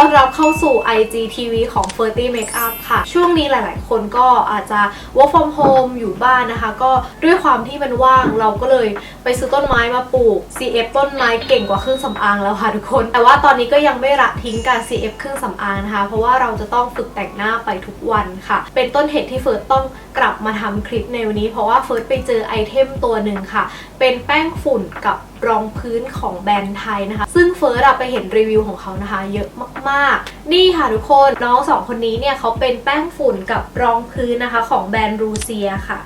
อนรับเข้าสู่ IGTV ของ f e r t y Makeup ค่ะ ช่วงนี้หลาย ๆ คนก็อาจจะ work from home อยู่บ้านนะคะ ก็ด้วยความที่มันว่างเราก็เลยไปซื้อต้นไม้มาปลูก CF ต้นไม้เก่งกว่าเครื่องสำอางแล้วค่ะทุกคน แต่ว่าตอนนี้ก็ยังไม่ละทิ้งการ CF เครื่องสำอางนะคะ เพราะว่าเราจะต้องฝึกแต่งหน้าไปทุกวันค่ะ เป็นต้นเหตุที่เฟิร์สต้องกลับมาทำคลิปในวันนี้ เพราะว่าเฟิร์สไปเจอไอเทมตัวหนึ่งค่ะ เป็นแป้งฝุ่นกับรองพื้นของแบรนด์ไทยนะคะ ซึ่งเฟิร์สไปเห็นรีวิวของเขานะคะ เยอะมากๆ นี่ค่ะทุกคนน้องสองคนนี้เนี่ยเขาเป็นแป้งฝุ่นกับรองพื้นนะคะ ของแบรนด์รูเซียค่ะ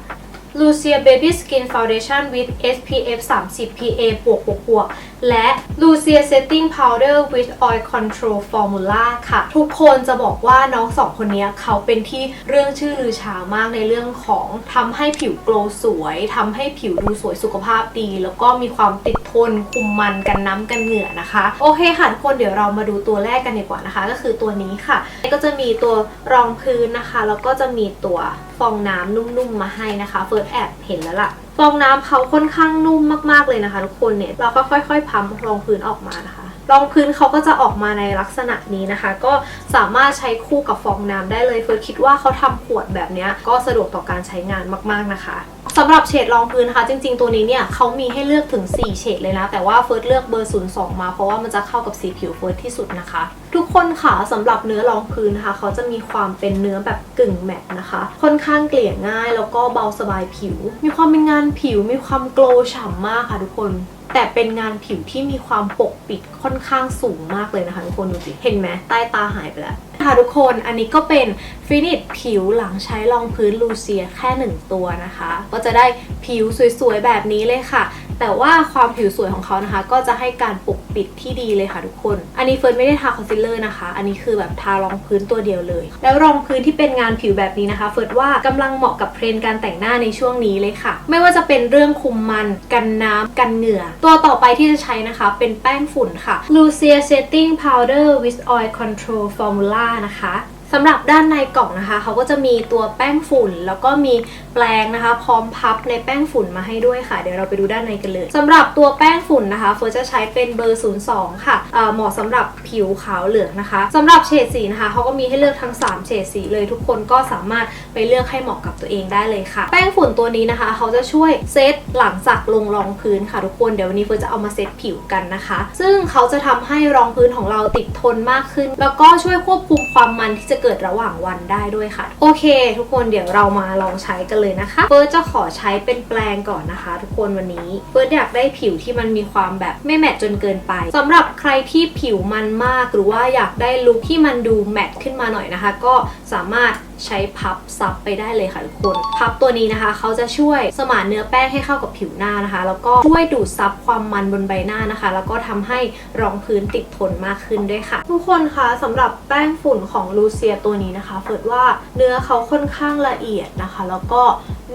Lucia Baby Skin Foundation with SPF 30 PA บวกบวกบวกและ Lucia Setting Powder with Oil Control Formula ค่ะ ทุกคนจะบอกว่าน้องสองคนนี้เขาเป็นที่เรื่องชื่อลือชามากในเรื่องของทำให้ผิวโกลสวยทำให้ผิวดูสวยสุขภาพดี แล้วก็มีความติดทนคุมมันกันน้ำกันเหงื่อนะคะ โอเคค่ะทุกคนเดี๋ยวเรามาดูตัวแรกกันดีกว่านะคะ ก็คือตัวนี้ค่ะ ก็จะมีตัวรองพื้นนะคะ แล้วก็จะมีตัวฟองน้ำนุ่มๆมาให้นะคะเฟิร์สแอบเห็นแล้วล่ะ ฟองน้ำเขาค่อนข้างนุ่มมากๆเลยนะคะ ทุกคนเนี่ยเราก็ค่อยๆพัมรองพื้นออกมานะคะ รองพื้นเขาก็จะออกมาในลักษณะนี้นะคะ ก็สามารถใช้คู่กับฟองน้ำได้เลยเฟิร์สคิดว่าเขาทำขวดแบบนี้ก็สะดวกต่อการใช้งานมากๆนะคะสำหรับเฉดรองพื้นนะคะจริงๆ ตัวนี้เนี่ยเขามีให้เลือกถึง 4 เฉดเลยนะ แต่ว่าเฟิร์สเลือกเบอร์ 02 มาเพราะว่ามันจะเข้ากับสีผิวเฟิร์สที่สุดนะคะ ทุกคนค่ะสำหรับเนื้อรองพื้นนะคะเขาจะมีความเป็นเนื้อแบบกึ่งแมตต์นะคะ ค่อนข้างเกลี่ยง่ายแล้วก็เบาสบายผิว มีความเป็นงานผิวมีความโกลฉ่ำมากค่ะทุกคนแต่เป็นงานผิวที่มีความปกปิดค่อนข้างสูงมากเลยนะคะทุกคนดูสิ เห็นไหมใต้ตาหายไปแล้วค่ะทุกคนอันนี้ก็เป็นฟินิชผิวหลังใช้รองพื้นลูเซียแค่ 1 ตัวนะคะ ก็จะได้ผิวสวยๆ แบบนี้เลยค่ะ แต่ว่าความผิวสวยของเขานะคะ ก็จะให้การปกปิดที่ดีเลยค่ะทุกคน อันนี้เฟิร์นไม่ได้ทาคอนซีลเลอร์นะคะ อันนี้คือแบบทารองพื้นตัวเดียวเลย แล้วรองพื้นที่เป็นงานผิวแบบนี้นะคะ เฟิร์นว่ากำลังเหมาะกับเทรนด์การแต่งหน้าในช่วงนี้เลยค่ะ ไม่ว่าจะเป็นเรื่องคุมมันกันน้ำกันเหงื่อ ตัวต่อไปที่จะใช้นะคะ เป็นแป้งฝุ่นค่ะ Lucia Setting Powder with Oil Control Formula นะคะ สำหรับด้านในกล่องนะคะเขาก็จะมีตัวแป้งฝุ่น แล้วก็มีแปรงนะคะ พร้อมพับในแป้งฝุ่นมาให้ด้วยค่ะ เดี๋ยวเราไปดูด้านในกันเลยสำหรับตัวแป้งฝุ่นนะคะเฟิร์สจะใช้เป็นเบอร์ 02 ค่ะเเหมาะสำหรับผิวขาวเหลืองนะคะสำหรับเฉดสีนะคะเขาก็มีให้เลือกทั้ง 3 เฉดสีเลยทุกคนก็สามารถไปเลือกให้เหมาะกับตัวเองได้เลยค่ะ แป้งฝุ่นตัวนี้นะคะเขาจะช่วยเซตหลังจากลงรองพื้นค่ะทุกคนเดี๋ยววันนี้เฟิร์สจะเอามาเซตผิวกันนะคะ ซึ่งเขาจะทำให้รองพื้นของเราติดทนมากขึ้น แล้วก็ช่วยควบคุมความมันที่จะเกิดระหว่างวันได้ด้วยค่ะ โอเค ทุกคนเดี๋ยวเรามาลองใช้กันเลยนะคะเฟิร์สจะขอใช้เป็นแปลงก่อนนะคะ ทุกคนวันนี้เฟิร์สอยากได้ผิวที่มันมีความแบบไม่แมตจนเกินไปสำหรับใครที่ผิวมันมาก หรือว่าอยากได้ลุคที่มันดูแมตขึ้นมาหน่อยนะคะ ก็สามารถใช้พับซับไปได้เลยค่ะทุกคน พับตัวนี้นะคะ เขาจะช่วยสมานเนื้อแป้งให้เข้ากับผิวหน้านะคะ แล้วก็ช่วยดูดซับความมันบนใบหน้านะคะ แล้วก็ทำให้รองพื้นติดทนมากขึ้นด้วยค่ะ ทุกคนคะสำหรับแป้งฝุ่นของลูเซียตัวนี้นะคะเฟิดว่าเนื้อเขาค่อนข้างละเอียดนะคะ แล้วก็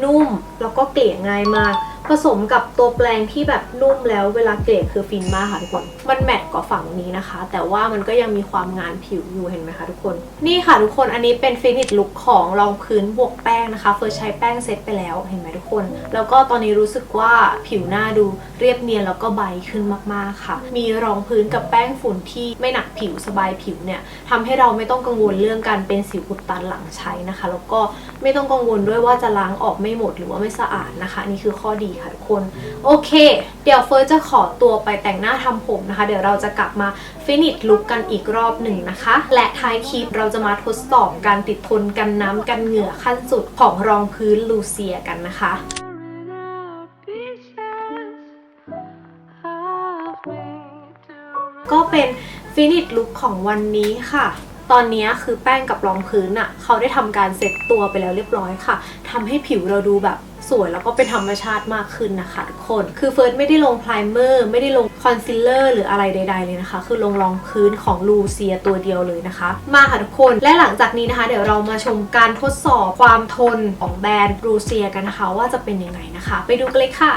นุ่มแล้วก็เกลี่ยง่ายมาก ผสมกับตัวแปรงที่แบบนุ่มแล้วเวลาเกลี่ยคือฟินมากค่ะทุกคน มันแมทกว่าฝั่งนี้นะคะ แต่ว่ามันก็ยังมีความงานผิวอยู่เห็นไหมคะทุกคน นี่ค่ะทุกคนอันนี้เป็นฟินิชลุคของรองพื้นบวกแป้งนะคะเฟิร์ใช้แป้งเซตไปแล้วเห็นไหมทุกคน แล้วก็ตอนนี้รู้สึกว่าผิวหน้าดูเรียบเนียนแล้วก็ใบขึ้นมากๆค่ะ มีรองพื้นกับแป้งฝุ่นที่ไม่หนักผิวสบายผิวเนี่ยทำให้เราไม่ต้องกังวลเรื่องการเป็นสิวอุดตันหลังใช้นะคะ แล้วก็ไม่ต้องกังวลด้วยว่าจะล้างออกไม่หมดหรือว่าไม่สะอาดนะคะนี่คือข้อดีค่ะทุกคน โอเค เดี๋ยวเฟิร์สจะขอตัวไปแต่งหน้าทำผมนะคะ เดี๋ยวเราจะกลับมาฟินิชลุคกันอีกรอบหนึ่งนะคะ และท้ายคลิปเราจะมาทดสอบการติดทนกันน้ำกันเหงื่อขั้นสุดของรองพื้นลูเซียกันนะคะก็เป็นฟินิชลุคของวันนี้ค่ะ ตอนนี้คือแป้งกับรองพื้นอะเขาได้ทำการเซ็ตตัวไปแล้วเรียบร้อยค่ะทำให้ผิวเราดูแบบ สวยแล้วก็เป็นธรรมชาติมากขึ้นนะคะทุกคน คือเฟิร์สไม่ได้ลงไพรเมอร์ไม่ได้ลงคอนซีลเลอร์หรืออะไรใด ๆเลยนะคะ คือลงรองพื้นของลูเซียตัวเดียวเลยนะคะ มาค่ะทุกคนและหลังจากนี้นะคะ เดี๋ยวเรามาชมการทดสอบความทนของแบรนด์ลูเซียกันนะคะ ว่าจะเป็นยังไงนะคะ ไปดูกันเลยค่ะ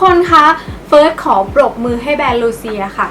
คนคะเฟิร์สขอปรบมือให้แบรนด์ลูเซียค่ะ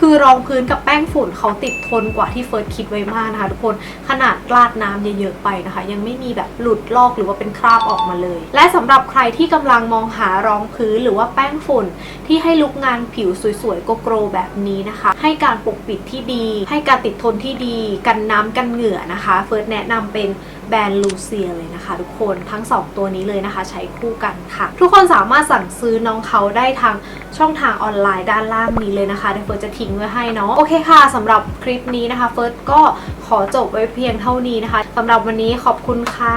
คือรองพื้นกับแป้งฝุ่นเขาติดทนกว่าที่เฟิร์สคิดไว้มากนะคะทุกคนขนาดราดน้ำเยอะๆไปนะคะ ยังไม่มีแบบหลุดลอกหรือว่าเป็นคราบออกมาเลย และสำหรับใครที่กำลังมองหารองพื้นหรือว่าแป้งฝุ่นที่ให้ลุกงานผิวสวยๆโกโกรแบบนี้นะคะ ให้การปกปิดที่ดี ให้การติดทนที่ดี กันน้ำกันเหงื่อนะคะ เฟิร์สแนะนำเป็น แบรนด์ลูเซียเลยนะคะ ทุกคนทั้ง 2 ตัวนี้เลยนะคะ ใช้คู่กันค่ะ ทุกคนสามารถสั่งซื้อน้องเขาได้ทางช่องทางออนไลน์ด้านล่างนี้เลยนะคะเดี๋ยวเฟิร์สจะทิ้งไว้ให้เนาะโอเคค่ะสำหรับคลิปนี้นะคะ เฟิร์สก็ขอจบไว้เพียงเท่านี้นะคะสำหรับวันนี้ขอบคุณค่ะ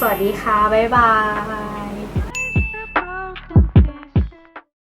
สวัสดีค่ะบ๊ายบาย